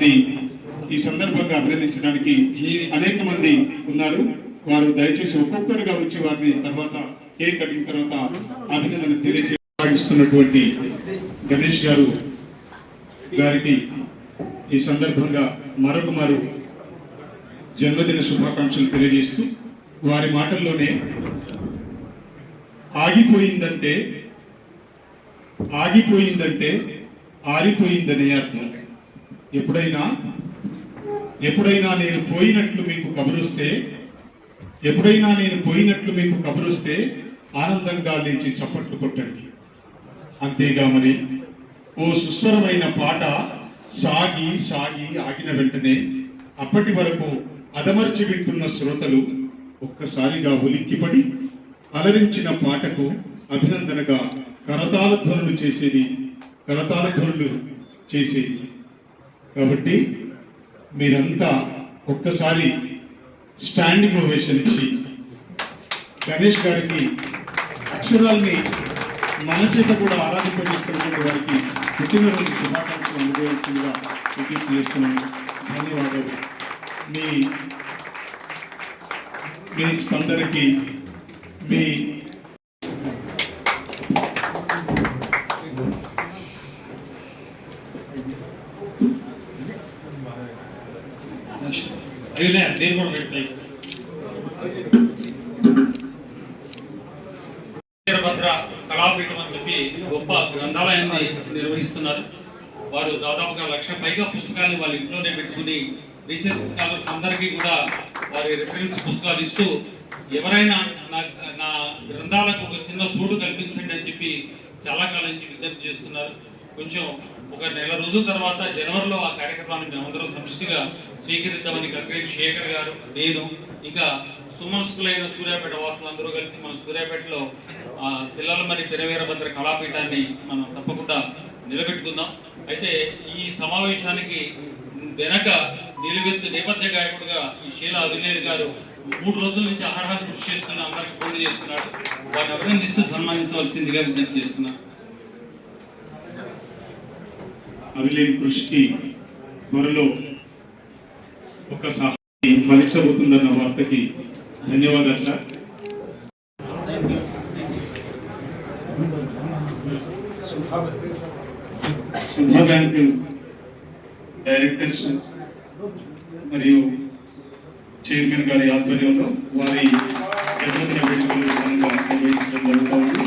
మంది ఈ సందర్భంగా అభినందించడానికి అనేక మంది ఉన్నారు. వారు దయచేసి ఒక్కొక్కరుగా వచ్చి వారిని తర్వాత కేక్ కట్టిన తర్వాత అభినందన తెలియజేస్తున్నటువంటి గణేష్ గారు గారికి ఈ సందర్భంగా మరొక మరో జన్మదిన శుభాకాంక్షలు తెలియజేస్తూ వారి మాటల్లోనే ఆగిపోయిందంటే ఆగిపోయిందంటే ఆరిపోయిందనే అర్థం. ఎప్పుడైనా ఎప్పుడైనా నేను పోయినట్లు మీకు కబురుస్తే ఎప్పుడైనా నేను పోయినట్లు మీకు కబురుస్తే ఆనందంగా లేచి చప్పట్లు కొట్టండి. అంతేగా మరి ఓ సుస్వరమైన పాట సాగి సాగి ఆగిన వెంటనే అప్పటి వరకు అదమర్చి వింటున్న శ్రోతలు ఒక్కసారిగా ఉలిక్కిపడి అలరించిన పాటకు అభినందనగా కరతాల ధ్వనులు చేసేది కరతాల ధ్వనులు చేసేది. కాబట్టి మీరంతా ఒక్కసారి స్టాండింగ్ ప్రొవేషన్ ఇచ్చి గణేష్ గారికి అక్షరాల్ని మన చేత కూడా ఆరాధింపజేస్తున్నటువంటి వారికి పుట్టినరోజు శుభాకాంక్షలు అందజేయాల్సిందిగా విజ్ఞప్తి చేస్తున్నాను ధన్యవాదాలు. మీ మీ స్పందనకి మీ అయ్యలే నేను కూడా పెట్టాయి వీరభద్ర కళాపీఠం అని చెప్పి గొప్ప గ్రంథాలయాన్ని నిర్వహిస్తున్నారు. వారు దాదాపుగా లక్ష పైగా పుస్తకాలు వాళ్ళ ఇంట్లోనే పెట్టుకుని రీసెర్చ్ స్కాలర్స్ అందరికీ కూడా వారి రిఫరెన్స్ పుస్తకాలు ఇస్తూ ఎవరైనా నా నా గ్రంథాలకు ఒక చిన్న చోటు కల్పించండి అని చెప్పి చాలా కాలం నుంచి విజ్ఞప్తి చేస్తున్నారు. కొంచెం ఒక నెల రోజుల తర్వాత జనవరిలో ఆ కార్యక్రమాన్ని మేమందరం సమిష్టిగా స్వీకరిద్దామని కలెక్టర్ శేఖర్ గారు నేను ఇంకా సుమనస్కులైన సూర్యాపేట వాసులందరూ కలిసి మన సూర్యాపేటలో ఆ, పిల్లల మరి పెరవీరభద్ర కళాపీఠాన్ని మనం తప్పకుండా నిలబెట్టుకుందాం. అయితే ఈ సమావేశానికి వెనక నిలువెత్తు నేపథ్య గాయకుడుగా ఈ శీల అభినేర్ గారు మూడు రోజుల నుంచి ఆహారాలు కృషి చేస్తున్న అందరికి ఫోన్ చేస్తున్నాడు. వారిని అభినందిస్తూ సన్మానించవలసిందిగా విజ్ఞప్తి చేస్తున్నాను. అవిలేని కృషికి త్వరలో ఒక సహాయం ఫలించబోతుందన్న వార్తకి ధన్యవాదాలు సార్. సుధా బ్యాంక్ డైరెక్టర్స్ మరియు చైర్మన్ గారి ఆధ్వర్యంలో వారి వేడుకలు నిర్వహించడం జరుగుతూ ఉంది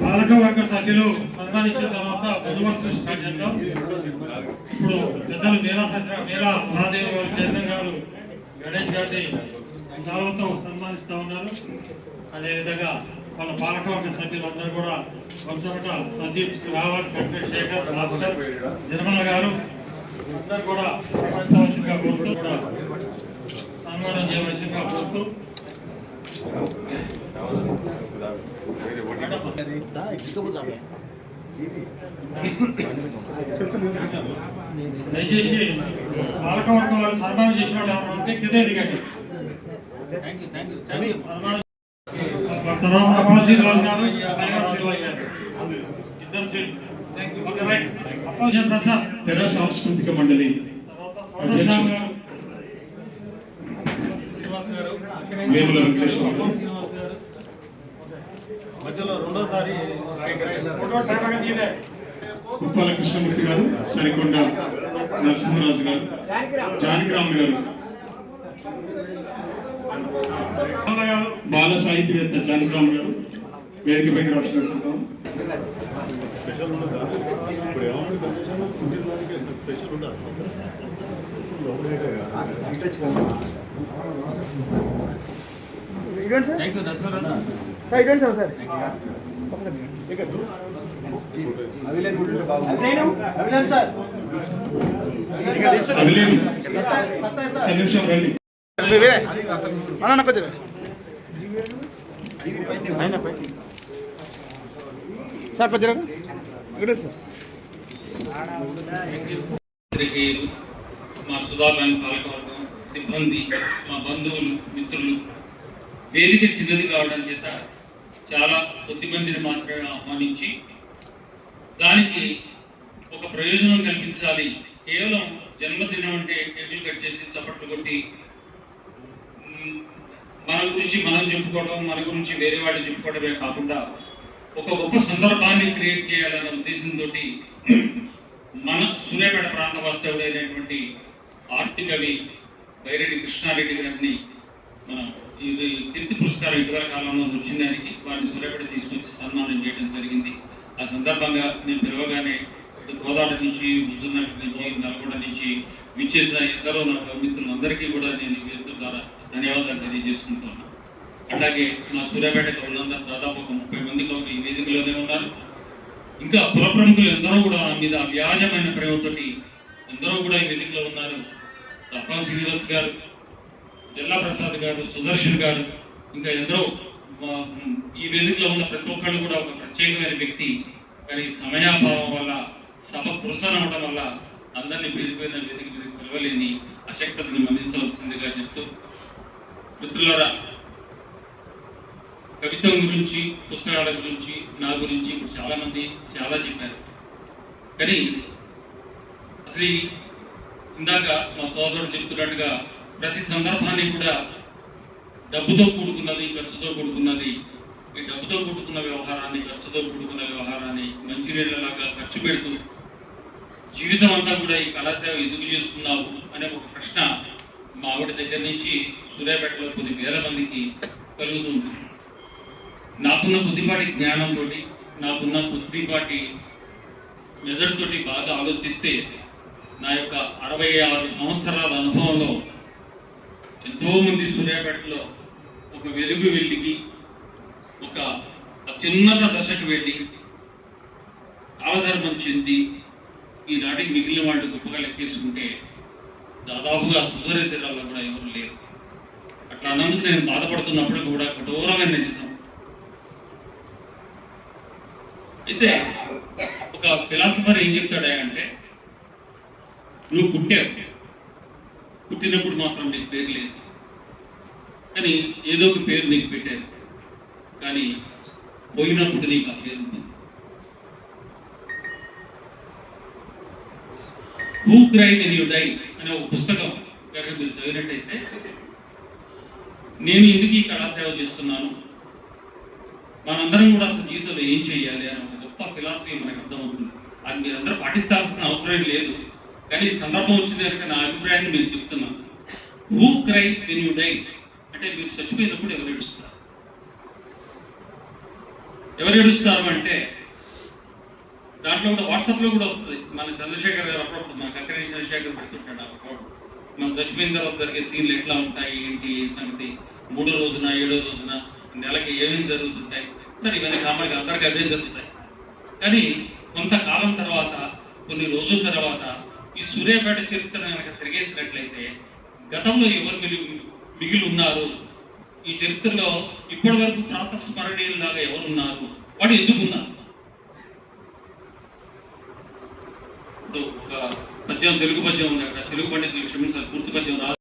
పాలకవర్గ సభ్యులు సన్మానించిన తర్వాత బందోబస్తు స్టార్ట్ చేద్దాం ఇప్పుడు పెద్దలు మేళా సత్ర మేళా మహాదేవ్ గారు చైర్మన్ గారు గణేష్ గారిని గౌరవంతో సన్మానిస్తూ ఉన్నారు. అదేవిధంగా వాళ్ళ పాలకవర్గ సభ్యులందరూ కూడా వరుసపట సందీప్ రావత్ వెంకట శేఖర్ భాస్కర్ నిర్మల గారు అందరూ కూడా సన్మానించవలసిందిగా కోరుతూ కూడా సన్మానం చేయవలసిందిగా కోరుతూ దయచేసి పాలకవర్గం వారు సన్మానం చేసిన వాళ్ళు ఎవరు ఉంటే కింద దిగండి. సన్మానం తర్వాత అప్పల శ్రీనివాస్ గారు పైగా శ్రీనివాస్ గారు ఇద్దరు శ్రీ ఓకే రైట్ అప్పల శ్రీ ప్రసాద్ తెర సాంస్కృతిక మండలి తర్వాత గారు వేముల శ్రీనివాస్ మధ్యలో రెండోసారి ఉప్పాల కృష్ణమూర్తి గారు సరికొండ నరసింహరాజు గారు జానకిరామ్ గారు. బాల సాహితీవేత్త జానకిరామ్ గారు వేదికపైకి రాష్ట్రం ఇటువంటి సార్ సార్ ఇటువంటి సార్ సార్. అభిలాన్ సార్ నిమిషం రండి అన్న కొద్దిగా ఇక్కడ సార్ పాత్రికేయులు, మా సుధా బ్యాంక్ పాలకవర్గం సిబ్బంది మా బంధువులు మిత్రులు వేదిక చిన్నది కావడం చేత చాలా కొద్ది మందిని మాత్రమే ఆహ్వానించి దానికి ఒక ప్రయోజనం కల్పించాలి. కేవలం జన్మదినం అంటే టేబుల్ కట్ చేసి చప్పట్లు కొట్టి మన గురించి మనం చెప్పుకోవడం మన గురించి వేరే వాళ్ళు చెప్పుకోవడమే కాకుండా ఒక గొప్ప సందర్భాన్ని క్రియేట్ చేయాలనే ఉద్దేశంతో మన సూర్యాపేట ప్రాంత వాస్తవుడైనటువంటి ఆర్తికవి బైరెడ్డి కృష్ణారెడ్డి గారిని మన ఇది కీర్తి పురస్కారం ఇటీవల కాలంలో వచ్చిందానికి వారిని సూర్యాపేట తీసుకొచ్చి సన్మానం చేయడం జరిగింది. ఆ సందర్భంగా నేను పిలవగానే ఇటు గోదావరి నుంచి హుజూర్నగర్ నుంచి నల్గొండ నుంచి విచ్చేసిన ఎందరో నా మిత్రులందరికీ కూడా నేను ఈ ద్వారా ధన్యవాదాలు తెలియజేసుకుంటున్నాను. అలాగే మా సూర్యాపేట వాళ్ళందరూ దాదాపు ఒక ముప్పై మందిలో ఈ వేదికలోనే ఉన్నారు. ఇంకా పుర ప్రముఖులు ఎందరో కూడా నా మీద వ్యాజమైన ప్రేమతోటి ఎందరో కూడా ఈ వేదికలో ఉన్నారు. రత్న శ్రీనివాస్ గారు జిల్లా ప్రసాద్ గారు సుదర్శన్ గారు ఇంకా ఎందరో ఈ వేదికలో ఉన్న ప్రతి ఒక్కళ్ళు కూడా ఒక ప్రత్యేకమైన వ్యక్తి. కానీ సమయాభావం వల్ల సభ పురుషన అవడం వల్ల అందరినీ పిలిపోయిన వేదిక మీద పిలవలేని అశక్తతను మన్నించవలసిందిగా చెప్తూ మిత్రులరా కవిత్వం గురించి పుస్తకాల గురించి నా గురించి ఇప్పుడు చాలామంది చాలా చెప్పారు. కానీ అసలు ఈ ఇందాక మా సోదరుడు చెప్తున్నట్టుగా ప్రతి సందర్భాన్ని కూడా డబ్బుతో కూడుకున్నది ఖర్చుతో కూడుకున్నది ఈ డబ్బుతో కూడుకున్న వ్యవహారాన్ని ఖర్చుతో కూడుకున్న వ్యవహారాన్ని మంచినీళ్ళలాగా ఖర్చు పెడుతూ జీవితం అంతా కూడా ఈ కళాసేవ ఎందుకు చేస్తున్నావు అనే ఒక ప్రశ్న మా ఆవిడ దగ్గర నుంచి సూర్యాపేటలో కొన్ని వేల మందికి కలుగుతుంది. నాకున్న కొద్దిపాటి జ్ఞానంతో నాకున్న కొద్దిపాటి మెదడుతోటి బాగా ఆలోచిస్తే నా యొక్క అరవై ఆరు సంవత్సరాల అనుభవంలో ఎంతోమంది సూర్యాపేటలో ఒక వెలుగు వెళ్ళికి ఒక అత్యున్నత దశకు వెళ్ళి కాలధర్మం చెంది ఈనాటికి మిగిలిన వాళ్ళు గొప్పగా లెక్కేసుకుంటే దాదాపుగా సుదూర తీరాల్లో కూడా ఎవరు లేరు. అట్లా అన్నందుకు నేను బాధపడుతున్నప్పుడు కూడా కఠోరమైన నిజం. అయితే ఒక ఫిలాసఫర్ ఏం చెప్తాడే అంటే నువ్వు పుట్టావు. పుట్టినప్పుడు మాత్రం నీకు పేరు లేదు. కానీ ఏదో ఒక పేరు నీకు పెట్టారు. కానీ పోయినప్పుడు నీకు ఆ పేరు ఉంది. హూ క్రైడ్ అని యూ డై అనే ఒక పుస్తకం కనుక మీరు చదివినట్టయితే నేను ఎందుకు ఈ కళాసేవ చేస్తున్నాను? మనందరం కూడా అసలు జీవితంలో ఏం చేయాలి అని ఒక గొప్ప ఫిలాసఫీ మనకు అర్థమవుతుంది. అది మీరందరూ పాటించాల్సిన అవసరం లేదు. కానీ సందర్భం వచ్చింది కనుక నా అభిప్రాయాన్ని మీకు చెప్తున్నాను who cry when you die అంటే మీరు చచ్చిపోయినప్పుడు ఎవరు ఏడుస్తారు? ఎవరు ఏడుస్తారు అంటే దాంట్లో కూడా వాట్సాప్లో కూడా వస్తుంది. మన చంద్రశేఖర్ గారు అప్పుడప్పుడు మన కక్కరి చంద్రశేఖర్ పెడుతుంటాడు అప్పుడప్పుడు మనం చచ్చిపోయిన తర్వాత జరిగే సీన్లు ఎట్లా ఉంటాయి ఏంటి సంగతి? మూడో రోజున ఏడో రోజున నెలకి ఏమేమి జరుగుతుంటాయి? సరే ఇవన్నీ కామన్గా అందరికీ అవే జరుగుతాయి. కానీ కొంతకాలం తర్వాత కొన్ని రోజుల తర్వాత ఈ సూర్యాపేట చరిత్ర కనుక తిరిగేసినట్లయితే గతంలో ఎవరు మిగిలి మిగిలి ఉన్నారు? ఈ చరిత్రలో ఇప్పటి వరకు ప్రాతస్మరణీయులాగా ఎవరు ఉన్నారు వాడు ఎందుకు ఉన్నారు? ఒక పద్యం తెలుగు పద్యం ఉంది అక్కడ. తెలుగు పండితులు క్షమించాలి పూర్తి పద్యం రాదు.